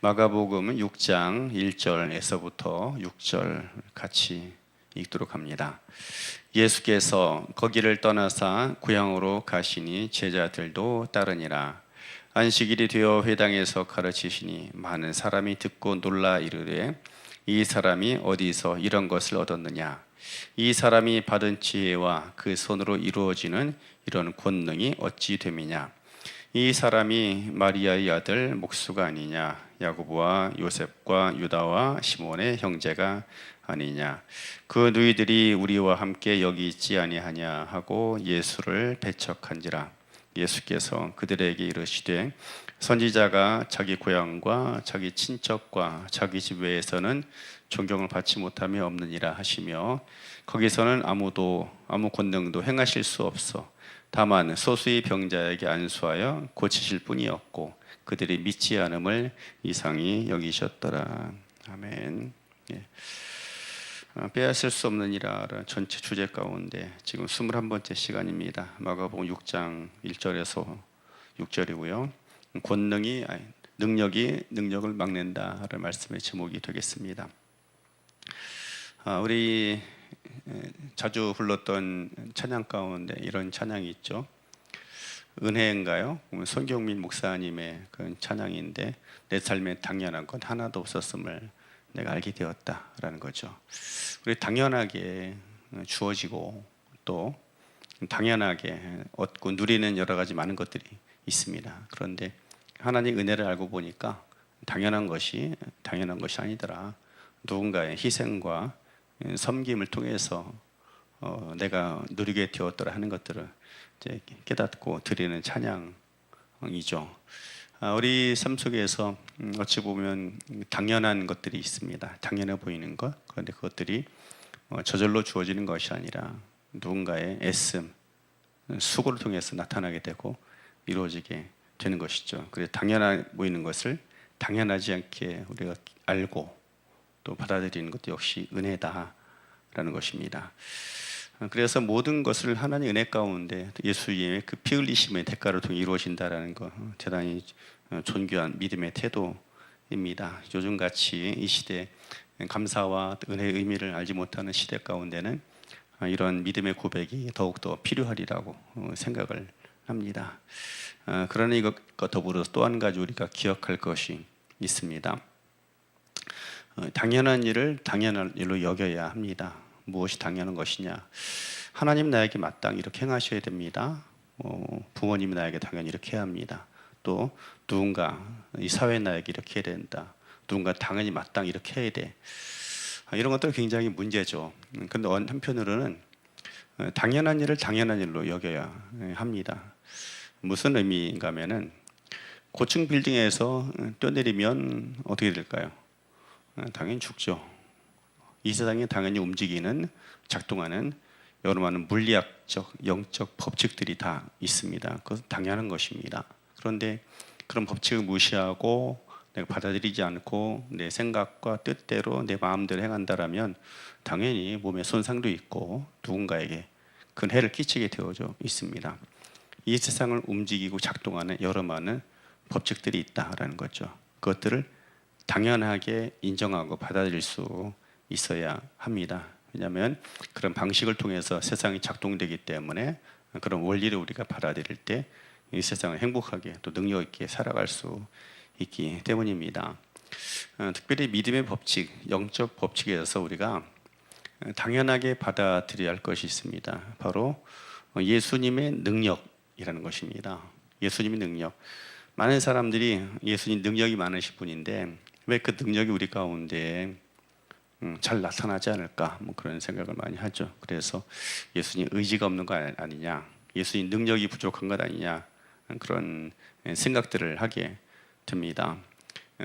마가복음 6장 1절에서부터 6절 같이 읽도록 합니다. 예수께서 거기를 떠나사 고향으로 가시니 제자들도 따르니라. 안식일이 되어 회당에서 가르치시니 많은 사람이 듣고 놀라 이르되 이 사람이 어디서 이런 것을 얻었느냐 이 사람이 받은 지혜와 그 손으로 이루어지는 이런 권능이 어찌 됨이냐 이 사람이 마리아의 아들 목수가 아니냐 야고보와 요셉과 유다와 시몬의 형제가 아니냐. 그 누이들이 우리와 함께 여기 있지 아니하냐 하고 예수를 배척한지라. 예수께서 그들에게 이르시되 선지자가 자기 고향과 자기 친척과 자기 집 외에서는 존경을 받지 못함이 없느니라 하시며 거기서는 아무도 아무 권능도 행하실 수 없어 다만 소수의 병자에게 안수하여 고치실 뿐이었고 그들이 믿지 않음을 이상히 여기셨더라 아멘. 예. 아, 빼앗을 수 없느니라 전체 주제 가운데 지금 21번째 시간입니다. 마가복음 6장 1절에서 6절이고요. 권능이 아니, 능력이 능력을 막는다라는 말씀의 제목이 되겠습니다. 아, 우리 자주 불렀던 찬양 가운데 이런 찬양이 있죠. 은혜인가요? 손경민 목사님의 그 찬양인데 내 삶에 당연한 건 하나도 없었음을 내가 알게 되었다라는 거죠. 우리 당연하게 주어지고 또 당연하게 얻고 누리는 여러 가지 많은 것들이 있습니다. 그런데 하나님 은혜를 알고 보니까 당연한 것이 당연한 것이 아니더라. 누군가의 희생과 섬김을 통해서 어, 내가 누리게 되었더라 하는 것들을 이제 깨닫고 드리는 찬양이죠. 아, 우리 삶 속에서 음, 어찌 보면 당연한 것들이 있습니다. 당연해 보이는 것. 그런데 그것들이 어, 저절로 주어지는 것이 아니라 누군가의 애씀, 수고를 통해서 나타나게 되고 이루어지게 되는 것이죠. 그래서 당연해 보이는 것을 당연하지 않게 우리가 알고 또 받아들이는 것도 역시 은혜다라는 것입니다. 그래서 모든 것을 하나님 은혜 가운데 예수님의 그 피 흘리심의 대가를 통해 이루어진다라는 거 대단히 존귀한 믿음의 태도입니다. 요즘 같이 이 시대 감사와 은혜의 의미를 알지 못하는 시대 가운데는 이런 믿음의 고백이 더욱 더 필요하리라고 생각을 합니다. 그러나 이것과 더불어 또 한 가지 우리가 기억할 것이 있습니다. 당연한 일을 당연한 일로 여겨야 합니다. 무엇이 당연한 것이냐? 하나님 나에게 마땅히 이렇게 행하셔야 됩니다. 어, 부모님이 나에게 당연히 이렇게 해야 합니다. 또 누군가 이 사회 나에게 이렇게 해야 된다. 누군가 당연히 마땅히 이렇게 해야 돼. 아, 이런 것들 굉장히 문제죠. 근데 한편으로는 어, 당연한 일을 당연한 일로 여겨야 합니다. 무슨 의미인가 하면은 고층 빌딩에서 뛰어내리면 어떻게 될까요? 어, 당연히 죽죠. 이 세상에 당연히 움직이는 작동하는 여러 많은 물리학적, 영적 법칙들이 다 있습니다. 그것은 당연한 것입니다. 그런데 그런 법칙을 무시하고 내가 받아들이지 않고 내 생각과 뜻대로 내 마음대로 행한다라면 당연히 몸에 손상도 있고 누군가에게 큰 해를 끼치게 되어져 있습니다. 이 세상을 움직이고 작동하는 여러 많은 법칙들이 있다라는 거죠. 그것들을 당연하게 인정하고 받아들일 수 있어야 합니다. 왜냐하면 그런 방식을 통해서 세상이 작동되기 때문에 그런 원리를 우리가 받아들일 때 이 세상을 행복하게 또 능력 있게 살아갈 수 있기 때문입니다. 어, 특별히 믿음의 법칙, 영적 법칙에서 우리가 당연하게 받아들여야 할 것이 있습니다. 바로 예수님의 능력이라는 것입니다. 예수님의 능력. 많은 사람들이 예수님 능력이 많으신 분인데 왜 그 능력이 우리 가운데 음, 잘 나타나지 않을까 뭐 그런 생각을 많이 하죠. 그래서 예수님 의지가 없는 거 아니냐, 예수님 능력이 부족한 것 아니냐 그런 생각들을 하게 됩니다.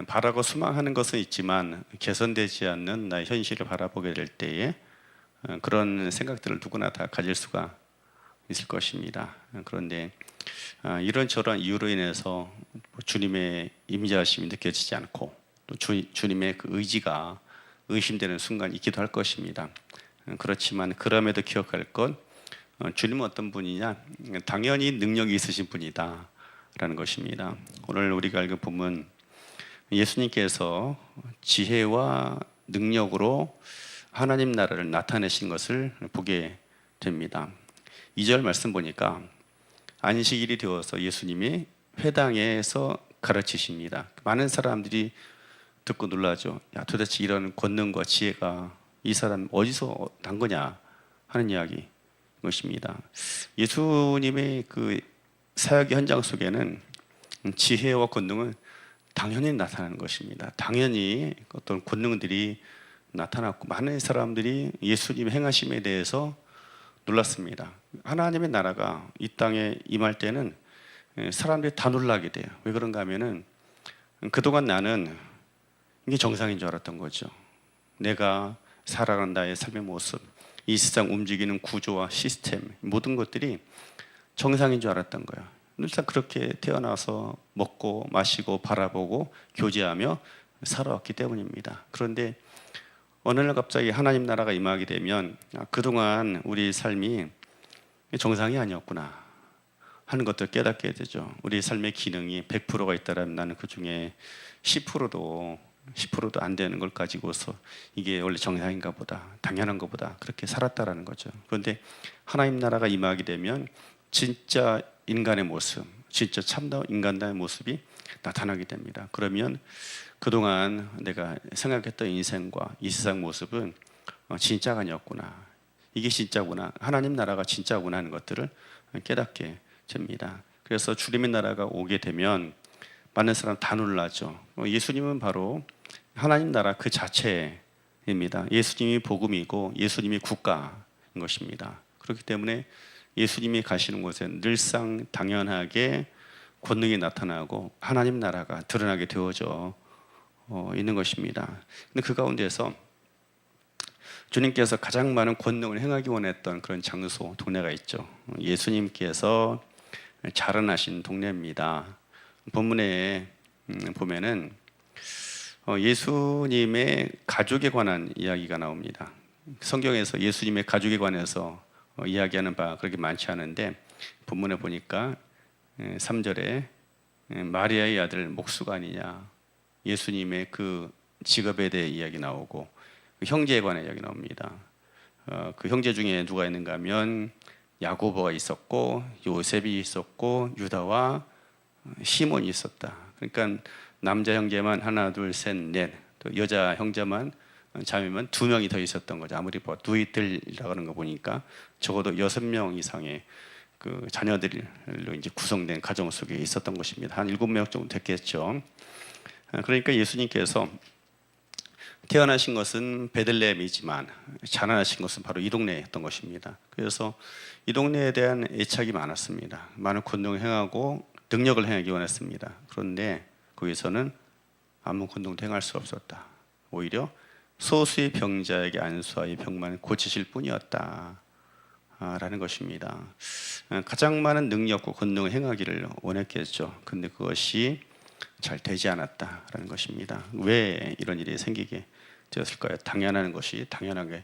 바라고 소망하는 것은 있지만 개선되지 않는 나의 현실을 바라보게 될 때에 어, 그런 생각들을 누구나 다 가질 수가 있을 것입니다. 그런데 아, 이런저런 이유로 인해서 뭐 주님의 임재하심이 느껴지지 않고 또 주, 주님의 그 의지가 의심되는 순간이 있기도 할 것입니다. 그렇지만 그럼에도 기억할 것 어, 주님은 어떤 분이냐? 당연히 능력이 있으신 분이다 라는 것입니다. 오늘 우리가 읽은 본문 예수님께서 지혜와 능력으로 하나님 나라를 나타내신 것을 보게 됩니다. 2절 말씀 보니까 안식일이 되어서 예수님이 회당에서 가르치십니다. 많은 사람들이 듣고 놀라죠. 야, 도대체 이런 권능과 지혜가 이 사람 어디서 난 거냐 하는 이야기 것입니다. 예수님의 그 사역의 현장 속에는 지혜와 권능은 당연히 나타나는 것입니다. 당연히 어떤 권능들이 나타났고 많은 사람들이 예수님 행하심에 대해서 놀랐습니다. 하나님의 나라가 이 땅에 임할 때는 사람들이 다 놀라게 돼요. 왜 그런가 하면은 그동안 나는 이게 정상인 줄 알았던 거죠. 내가 살아가는 나의 삶의 모습, 이 세상 움직이는 구조와 시스템 모든 것들이 정상인 줄 알았던 거야. 늘상 그렇게 태어나서 먹고 마시고 바라보고 교제하며 살아왔기 때문입니다. 그런데 어느 날 갑자기 하나님 나라가 임하게 되면 아, 그동안 우리 삶이 정상이 아니었구나 하는 것들 깨닫게 되죠. 우리 삶의 기능이 100%가 있다면 나는 그 중에 10%도 10%도 안 되는 걸 가지고서 이게 원래 정상인가 보다 당연한 것보다 그렇게 살았다라는 거죠. 그런데 하나님 나라가 임하게 되면 진짜 인간의 모습, 진짜 참다운 인간다의 모습이 나타나게 됩니다. 그러면 그동안 내가 생각했던 인생과 이 세상 모습은 어, 진짜가 아니었구나. 이게 진짜구나. 하나님 나라가 진짜구나 하는 것들을 깨닫게 됩니다. 그래서 주님의 나라가 오게 되면 많은 사람 다 놀라죠. 어, 예수님은 바로 하나님 나라 그 자체입니다. 예수님이 복음이고 예수님이 국가인 것입니다. 그렇기 때문에 예수님이 가시는 곳에 늘상 당연하게 권능이 나타나고 하나님 나라가 드러나게 되어져 어, 있는 것입니다. 근데 그 가운데서 주님께서 가장 많은 권능을 행하기 원했던 그런 장소, 동네가 있죠. 예수님께서 자라나신 동네입니다. 본문에 음, 보면은 어, 예수님의 가족에 관한 이야기가 나옵니다. 성경에서 예수님의 가족에 관해서 어, 이야기하는 바 그렇게 많지 않은데 본문에 보니까 3절에 마리아의 아들 목수가 아니냐 예수님의 그 직업에 대해 이야기 나오고 그 형제에 관한 이야기 나옵니다. 어, 그 형제 중에 누가 있는가 하면 야고보가 있었고 요셉이 있었고 유다와 시몬이 있었다. 그러니까 남자 형제만 하나 둘 셋 넷 또 여자 형제만 자매만 두 명이 더 있었던 거죠. 아무리 뭐 누이들이라고 하는 거 보니까 적어도 여섯 명 이상의 그 자녀들로 이제 구성된 가정 속에 있었던 것입니다. 한 일곱 명 정도 됐겠죠. 아, 그러니까 예수님께서 태어나신 것은 베들레헴이지만 자라나신 것은 바로 이 동네였던 것입니다. 그래서 이 동네에 대한 애착이 많았습니다. 많은 권능을 행하고 능력을 행하기 원했습니다. 그런데 거기서는 아무 권능도 행할 수 없었다. 오히려 소수의 병자에게 안수하여 병만 고치실 뿐이었다. 라는 것입니다. 가장 많은 능력과 권능을 행하기를 원했겠죠. 근데 그것이 잘 되지 않았다라는 것입니다. 왜 이런 일이 생기게 되었을까요? 당연한 것이 당연하게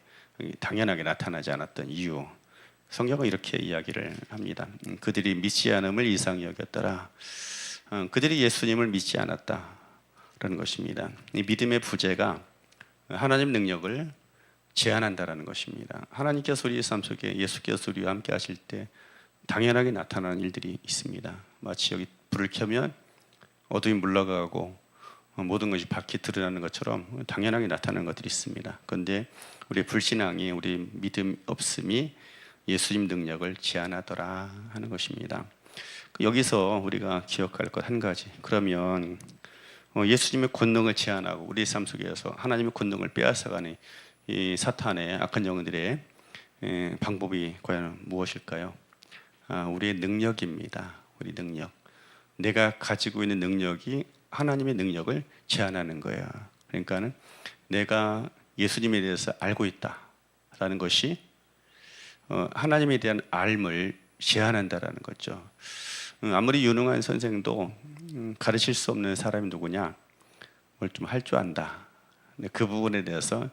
당연하게 나타나지 않았던 이유. 성경은 이렇게 이야기를 합니다. 그들이 믿지 않음을 이상히 여겼더라. 어, 그들이 예수님을 믿지 않았다라는 것입니다. 이 믿음의 부재가 하나님 능력을 제한한다라는 것입니다. 하나님께서 우리 삶 속에 예수께서 우리와 함께 하실 때 당연하게 나타나는 일들이 있습니다. 마치 여기 불을 켜면 어둠이 물러가고 모든 것이 밝히 드러나는 것처럼 당연하게 나타나는 것들이 있습니다. 그런데 우리 불신앙이 우리 믿음 없음이 예수님 능력을 제한하더라 하는 것입니다. 여기서 우리가 기억할 것 한 가지. 그러면 어, 예수님의 권능을 제한하고 우리 삶 속에서 하나님의 권능을 빼앗아가는 이 사탄의 악한 영들의 방법이 과연 무엇일까요? 아, 우리의 능력입니다. 우리 능력. 내가 가지고 있는 능력이 하나님의 능력을 제한하는 거야. 그러니까는 내가 예수님에 대해서 알고 있다라는 것이 어, 하나님에 대한 알을 제한한다라는 거죠. 음, 아무리 유능한 선생도 음, 가르칠 수 없는 사람이 누구냐? 뭘 좀 할 줄 안다. 그 부분에 대해서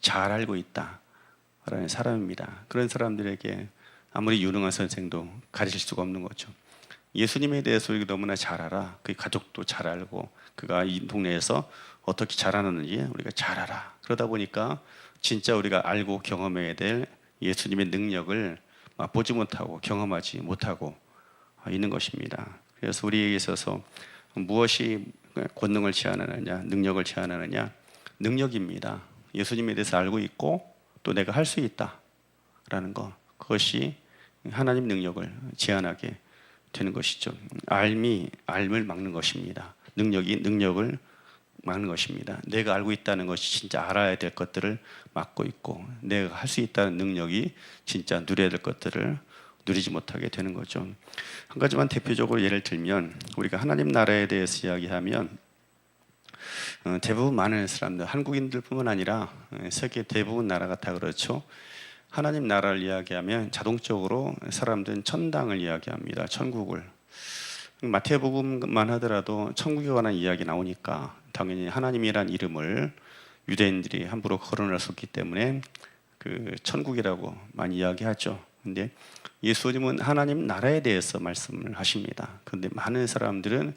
잘 알고 있다라는 사람입니다. 그런 사람들에게 아무리 유능한 선생도 가르칠 수가 없는 거죠. 예수님에 대해서 너무나 잘 알아. 그 가족도 잘 알고 그가 이 동네에서 어떻게 자라는지 우리가 잘 알아. 그러다 보니까 진짜 우리가 알고 경험해야 될 예수님의 능력을 맛보지 못하고 경험하지 못하고 있는 것입니다. 그래서 우리에게 있어서 무엇이 권능을 제한하느냐, 능력을 제한하느냐, 능력입니다. 예수님에 대해서 알고 있고 또 내가 할 수 있다라는 것, 그것이 하나님 능력을 제한하게 되는 것이죠. 알미 알을 막는 것입니다. 능력이 능력을 막는 것입니다. 내가 알고 있다는 것이 진짜 알아야 될 것들을 막고 있고 내가 할 수 있다는 능력이 진짜 누려야 될 것들을 누리지 못하게 되는 거죠. 한 가지만 대표적으로 예를 들면 우리가 하나님 나라에 대해서 이야기하면 어, 대부분 많은 사람들 한국인들뿐만 아니라 어, 세계 대부분 나라가 다 그렇죠. 하나님 나라를 이야기하면 자동적으로 사람들은 천당을 이야기합니다. 천국을. 마태복음만 하더라도 천국에 관한 이야기 나오니까 당연히 하나님이란 이름을 유대인들이 함부로 없기 때문에 그 천국이라고 많이 이야기하죠. 근데 예수님은 하나님 나라에 대해서 말씀을 하십니다. 그런데 많은 사람들은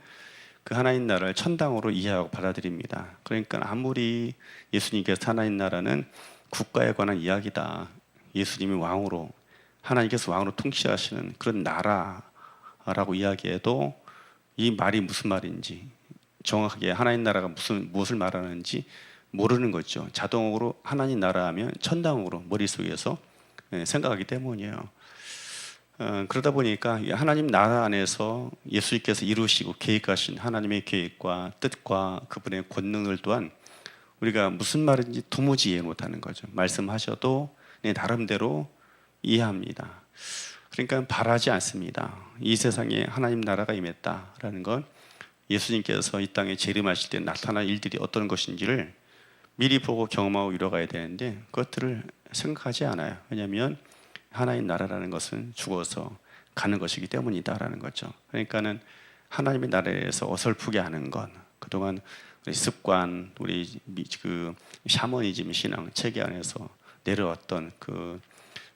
그 하나님 나라를 천당으로 이해하고 받아들입니다. 그러니까 아무리 예수님께서 하나님 나라는 국가에 관한 이야기다. 예수님이 왕으로 하나님께서 왕으로 통치하시는 그런 나라라고 이야기해도 이 말이 무슨 말인지 정확하게 하나님 나라가 무슨 무엇을 말하는지 모르는 거죠. 자동으로 하나님 나라 하면 천당으로 머릿속에서 예, 생각하기 때문이에요. 어, 그러다 보니까 하나님 나라 안에서 예수님께서 이루시고 계획하신 하나님의 계획과 뜻과 그분의 권능을 또한 우리가 무슨 말인지 도무지 이해 못하는 거죠. 말씀하셔도 내 나름대로 이해합니다. 그러니까 바라지 않습니다. 이 세상에 하나님 나라가 임했다라는 건 예수님께서 이 땅에 재림하실 때 나타날 일들이 어떤 것인지를 미리 보고 경험하고 이뤄가야 되는데 그것들을 생각하지 않아요. 왜냐하면 하나님 나라라는 것은 죽어서 가는 것이기 때문이다라는 거죠. 그러니까는 하나님의 나라에서 어설프게 하는 건 그동안 우리 습관, 우리 그 샤머니즘 신앙 체계 안에서 내려왔던 그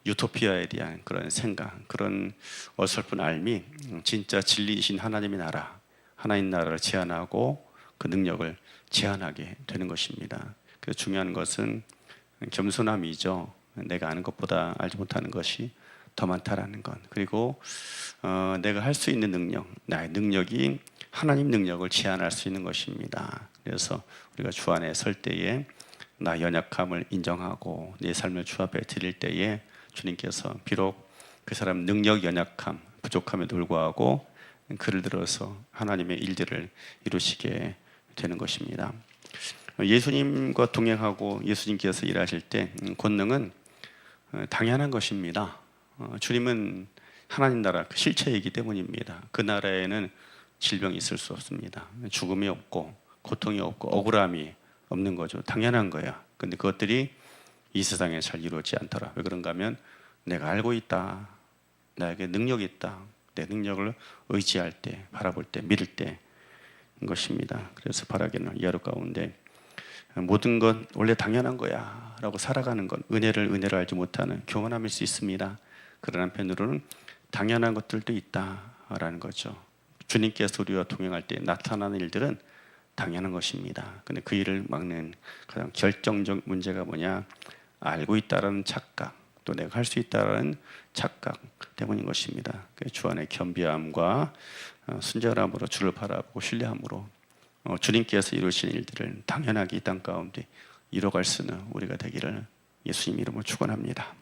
유토피아에 대한 그런 생각, 그런 어설픈 알미, 진짜 진리이신 하나님의 나라, 하나님 나라를 제한하고 그 능력을 제한하게 되는 것입니다. 그래서 중요한 것은 겸손함이죠. 내가 아는 것보다 알지 못하는 것이 더 많다라는 것. 그리고 어, 내가 할 수 있는 능력, 나의 능력이 하나님 능력을 제한할 수 있는 것입니다. 그래서 우리가 주 안에 설 때에 나 연약함을 인정하고 내 삶을 주 앞에 드릴 때에 주님께서 비록 그 사람 능력 연약함 부족함에도 불구하고 그를 들어서 하나님의 일들을 이루시게 되는 것입니다. 예수님과 동행하고 예수님께서 일하실 때 음, 권능은 어, 당연한 것입니다. 어, 주님은 하나님 나라 그 실체이기 때문입니다. 그 나라에는 질병이 있을 수 없습니다. 죽음이 없고 고통이 없고 억울함이 없는 거죠. 당연한 거야. 근데 그것들이 이 세상에 잘 이루어지지 않더라. 왜 그런가 하면 내가 알고 있다. 나에게 능력이 있다. 내 능력을 의지할 때, 바라볼 때, 믿을 때인 것입니다. 그래서 바라기는 이 하루 가운데 모든 건 원래 당연한 거야 라고 살아가는 건 은혜를 은혜로 알지 못하는 교만함일 수 있습니다. 그런 한편으로는 당연한 것들도 있다라는 거죠. 주님께서 우리와 동행할 때 나타나는 일들은 당연한 것입니다. 근데 그 일을 막는 가장 결정적 문제가 뭐냐? 알고 있다라는 착각, 또 내가 할 수 있다라는 착각 때문인 것입니다. 그주 안의 겸비함과 어, 순절함으로 주를 바라보고 신뢰함으로 어, 주님께서 이루신 일들을 당연하게 이 땅 가운데 이뤄갈 수 있는 우리가 되기를 예수님 이름으로 축원합니다.